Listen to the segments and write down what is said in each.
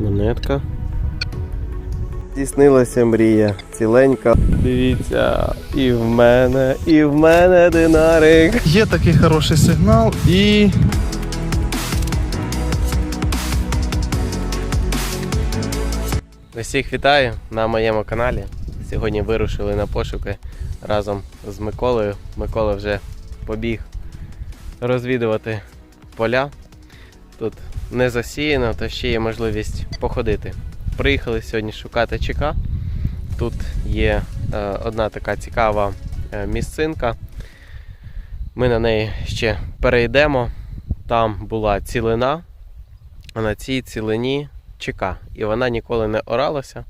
Монетка. Здійснилася мрія ціленька. Дивіться, і в мене, і в мене динарик. Є такий хороший сигнал і. Усіх вітаю на моєму каналі. Сьогодні вирушили на пошуки разом з Миколою. Микола вже побіг розвідувати поля. Тут не засіяно, то ще є можливість походити. Приїхали сьогодні шукати ЧК. Тут є е, одна така цікава е, місцинка. Ми на неї ще перейдемо. Там була цілина, а на цій цілині ЧК. І вона ніколи не оралася.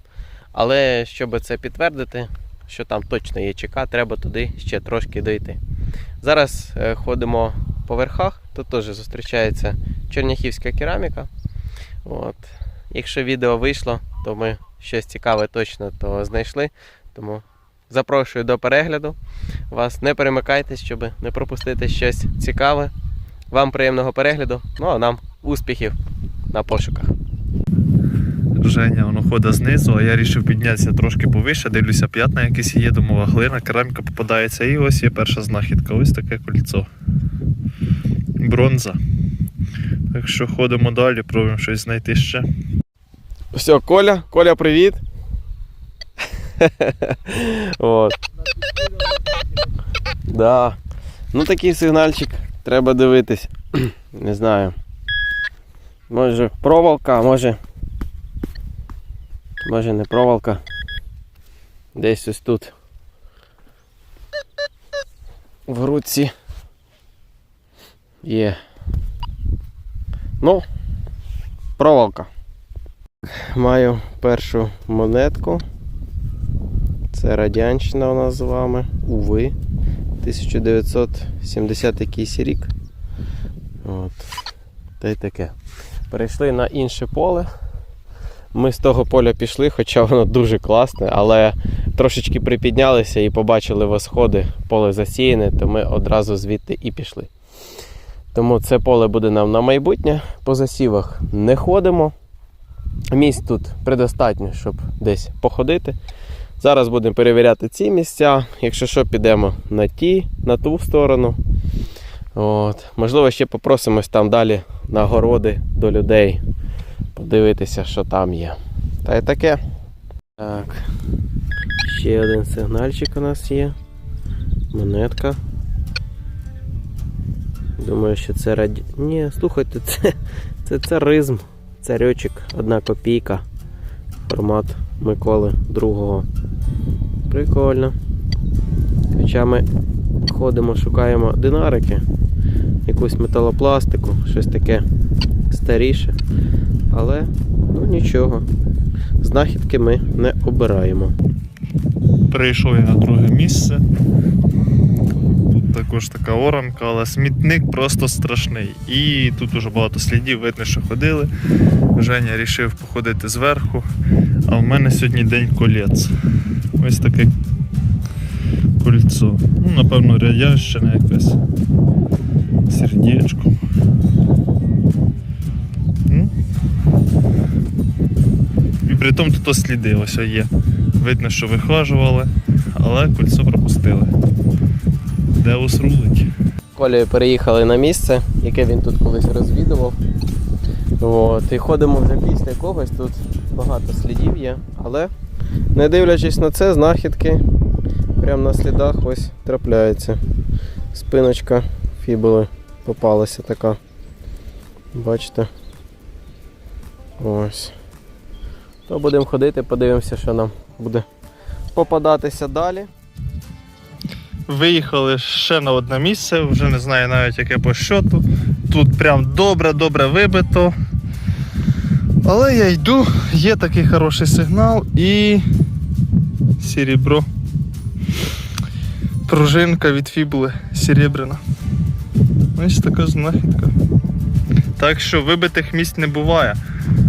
Але щоб це підтвердити, що там точно є ЧК, треба туди ще трошки дойти. Зараз е, ходимо по верхах, тут теж зустрічається черняхівська кераміка. От. Якщо відео вийшло, то ми щось цікаве точно то знайшли. Тому запрошую до перегляду. Вас не перемикайтесь, щоб не пропустити щось цікаве. Вам приємного перегляду, ну а нам успіхів на пошуках. Женя воно ходить знизу, а я вирішив піднятися трошки повище, дивлюся, п'ятна якісь є, думав, а глина, кераміка попадається. І ось є перша знахідка, ось таке кольцо. Бронза. Так що ходимо далі, пробуємо щось знайти ще. Все, Коля, Коля, привіт. От. Да. Ну такий сигнальчик треба дивитись. Не знаю. Може проволока, може. Може не проволока. Десь ось тут. В руці. Є. Ну, проволока. Маю першу монетку. Це радянщина у нас з вами. Уви. 1970 якийсь рік. От. Та й таке. Перейшли на інше поле. Ми з того поля пішли, хоча воно дуже класне, але трошечки припіднялися і побачили восходи, поле засіяне, то ми одразу звідти і пішли. Тому це поле буде нам на майбутнє. По засівах не ходимо. Місць тут предостатньо, щоб десь походити. Зараз будемо перевіряти ці місця. Якщо що, підемо на ті, на ту сторону. От. Можливо, ще попросимось там далі на городи до людей. Подивитися, що там є. Та й таке. Так. Ще один сигнальчик у нас є. Монетка. Думаю, що це раді. Ні, слухайте, це, це царизм. Царьочок, одна копійка. Формат Миколи другого. Прикольно. Хоча ми ходимо, шукаємо динарики, якусь металопластику, щось таке старіше. Але ну нічого. Знахідки ми не обираємо. Прийшов я на друге місце. Тут також така оранка, але смітник просто страшний. І тут уже багато слідів, видно, що ходили. Женя вирішив походити зверху. А в мене сьогодні день колець. Ось таке кольцо. Ну, напевно, рядящина якась. Сердечко. При тому тут сліди ось є. Видно, що вихажували, але кольцо пропустили. Деус рулить. Колею переїхали на місце, яке він тут колись розвідував. От, і ходимо вже після когось, тут багато слідів є, але не дивлячись на це, знахідки прямо на слідах ось трапляються. Спиночка фібули попалася така. Бачите? Ось. То будемо ходити, подивимося, що нам буде попадатися далі. Виїхали ще на одне місце, вже не знаю навіть яке по щоту. Тут прям добре-добре вибито. Але я йду, є такий хороший сигнал і серебро. Пружинка від фібули серебряна. Ось така знахідка. Так що вибитих місць не буває.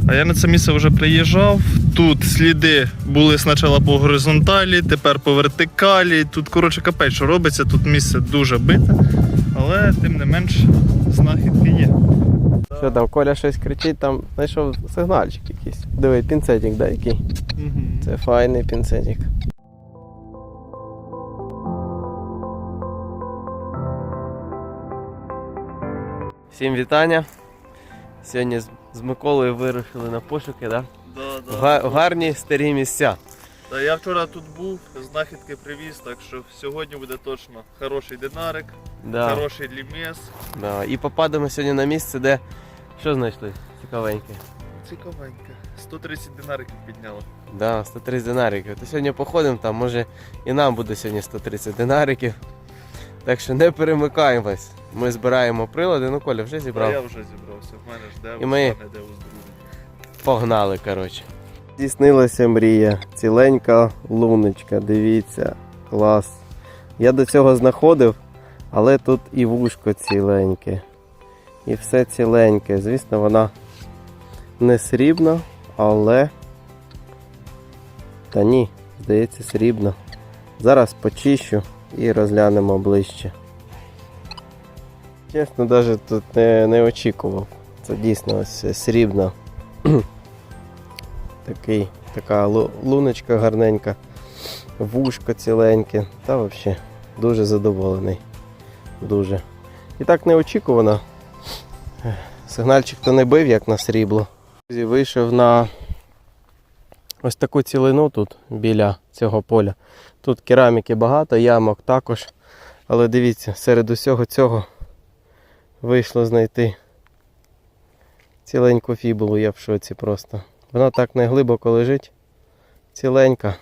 А я на це місце вже приїжджав. Тут сліди були спочатку по горизонталі, тепер по вертикалі. Тут, коротше, капець, що робиться, тут місце дуже бите, але тим не менш знахідки є. Що там, Коля щось кричить, там знайшов сигнальчик якийсь. Диви, пінцетик, да, який? Угу. Це файний пінцетик. Всім вітання. Сьогодні з- Миколою вирушили на пошуки, да? Да, да. В га- в гарні старі місця. Та я вчора тут був, знахідки привіз, так що сьогодні буде точно хороший динарик, Да, хороший лімес. да. І попадемо сьогодні на місце, де що знайшли? Цікавеньке. Цікавеньке. 130 динариків підняло. Да, 130 динариків. То сьогодні походимо там, може і нам буде сьогодні 130 динариків. Так що не перемикаємось. Ми збираємо прилади. Ну, Коля вже зібрав. я вже зібрався, в мене ж де І ми- не де. Погнали, коротше. Здійснилася мрія. Ціленька луночка, дивіться, клас. Я до цього знаходив, але тут і вушко ціленьке. І все ціленьке. Звісно, вона не срібна, але. Та ні, здається, срібна. Зараз почищу і розглянемо ближче. Чесно, навіть тут не, не очікував. Це дійсно ось срібна. Такий, така луночка гарненька, вушко ціленьке. Та взагалі дуже задоволений. Дуже. І так неочікувано. Сигнальчик то не бив, як на срібло. Друзі, Вийшов на ось таку цілину тут біля цього поля. Тут кераміки багато, ямок також. Але дивіться, серед усього цього вийшло знайти ціленьку фібулу, я в шоці просто. Вона так не глибоко лежить. Ціленька,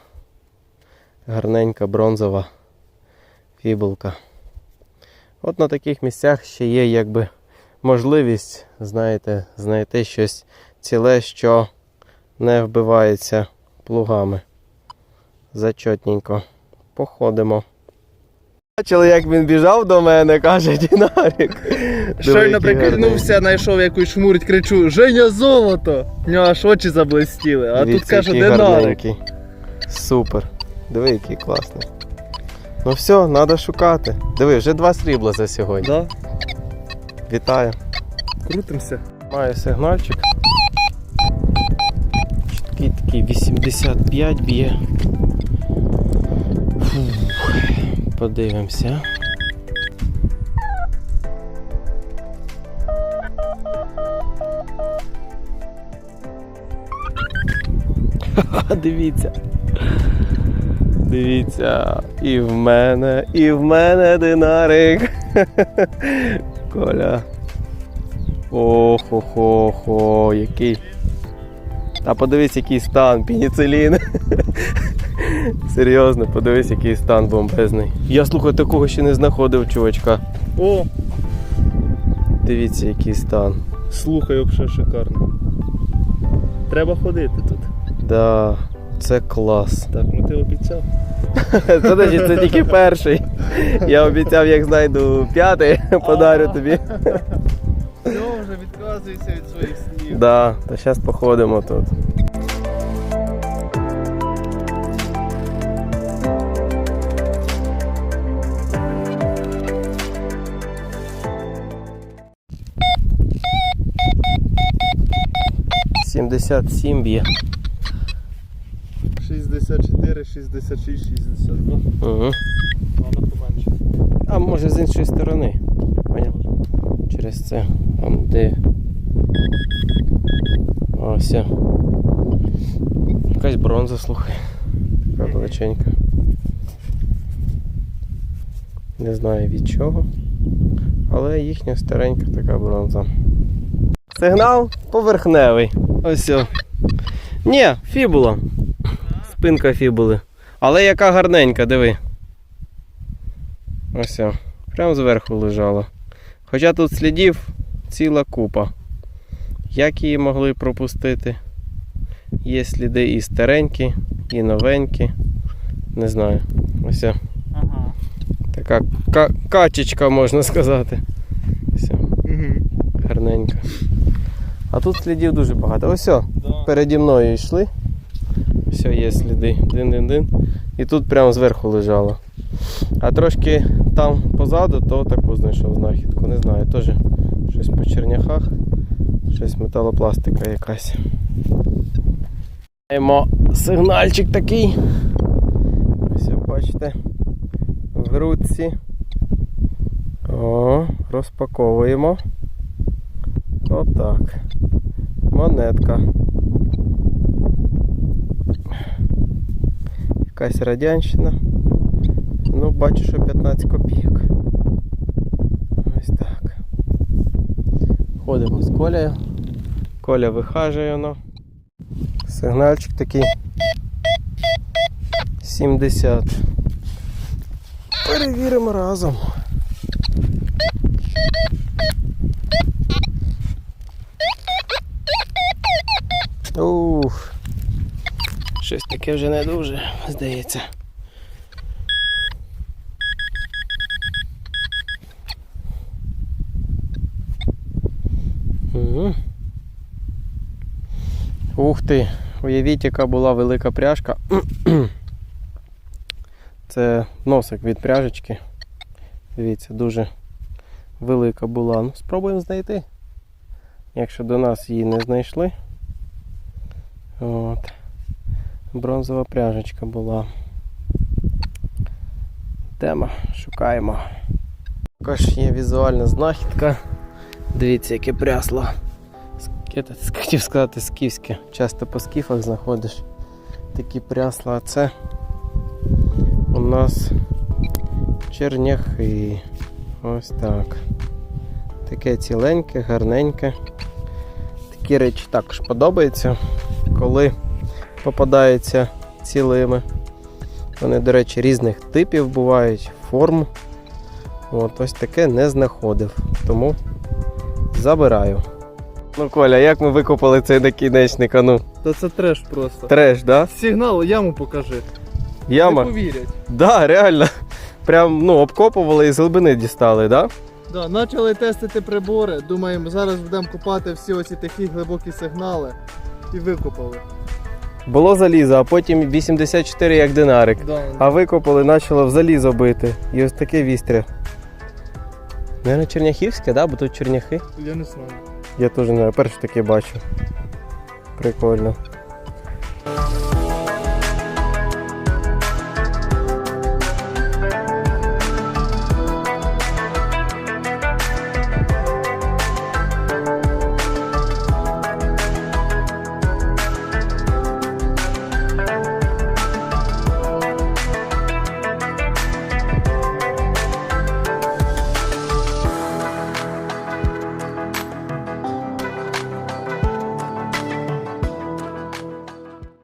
гарненька, бронзова фібулка. От на таких місцях ще є якби можливість, знаєте, знайти щось ціле, що не вбивається плугами. Зачотненько. Походимо. Бачили, як він біжав до мене, каже Дінарик. Щойно прикинувся, знайшов якусь шмурить, кричу: Женя золото! В нього аж очі заблистіли, а тут каже динарик. Супер. Диви, який класний. Ну все, треба шукати. Диви, вже два срібла за сьогодні. Да? Вітаю. Крутимося. Маю сигнальчик. Чіткий такий 85 б'є. Подивимося. Дивіться. Дивіться. І в мене, і в мене динарик. Коля. Охо-хо-хо, який. Та подивись, який стан, пеніцилін. Серйозно, подивись, який стан бомбезний. Я слухай, такого ще не знаходив, чувачка. О, Дивіться, який стан. слухай, взагалі шикарно. Треба ходити тут. Да, це клас. Так, ну ти обіцяв. Значить, це тільки перший. Я обіцяв, як знайду п'ятий, подарю тобі. Все, вже відказуйся від своїх слів. Да, та зараз походимо тут. Сімдесят сім б'є. 64, 66, 62. Угу. Воно поменше. А може з іншої сторони. Поняв? Через це. Там де. Ось. Якась бронза, слухай. Така величенька. Не знаю від чого. Але їхня старенька така бронза. Сигнал поверхневий. Ось. о. Ні, фібула. Спинка фібули. Але яка гарненька, диви. Ось. о. Прямо зверху лежала. Хоча тут слідів ціла купа. Як її могли пропустити? Є сліди і старенькі, і новенькі. Не знаю. Ось о, Ага. така ка- качечка, можна сказати. О, Угу. гарненька. А тут слідів дуже багато. Ось, Да. переді мною йшли. Все, є сліди. Дин-дин-дин. І тут прямо зверху лежало. А трошки там позаду, то таку знайшов знахідку. Не знаю, теж щось по черняхах. Щось металопластика якась. Маємо сигнальчик такий. Ось бачите. В грудці. О, розпаковуємо. Отак. Монетка. Якась радянщина. Ну, бачу, що 15 копійок. Ось так. Ходимо з Колею. Коля вихажує воно. Сигнальчик такий. 70. Перевіримо разом. Ух. Щось таке вже не дуже, здається. Ух ти, уявіть, яка була велика пряжка. Це носик від пряжечки. Дивіться, дуже велика була. Ну, спробуємо знайти. Якщо до нас її не знайшли. От. Бронзова пряжечка була. Тема, шукаємо. Також є візуальна знахідка. Дивіться, яке прясло. Хотів сказати скіфське. Часто по скіфах знаходиш такі прясла, а це у нас черняхи. Ось так. Таке ціленьке, гарненьке. Такі речі також подобаються, коли попадаються цілими. Вони, до речі, різних типів бувають, форм. От ось таке не знаходив. Тому забираю. Ну, Коля, як ми викопали цей накінечник? А ну, Та це треш просто. треш, да? Сигнал, яму покажи. Яма? Не повірять. Да, реально. Прям ну, обкопували і з глибини дістали, да? Да, почали тестити прибори. Думаємо, зараз будемо купати всі оці такі глибокі сигнали. І викопали. Було залізо, а потім 84 як динарик. Да. А викопали, почало в залізо бити. І ось таке вістря. Наверно, черняхівське, да? Бо тут черняхи. Я не знаю. Я теж не знаю, перше таке бачу. Прикольно.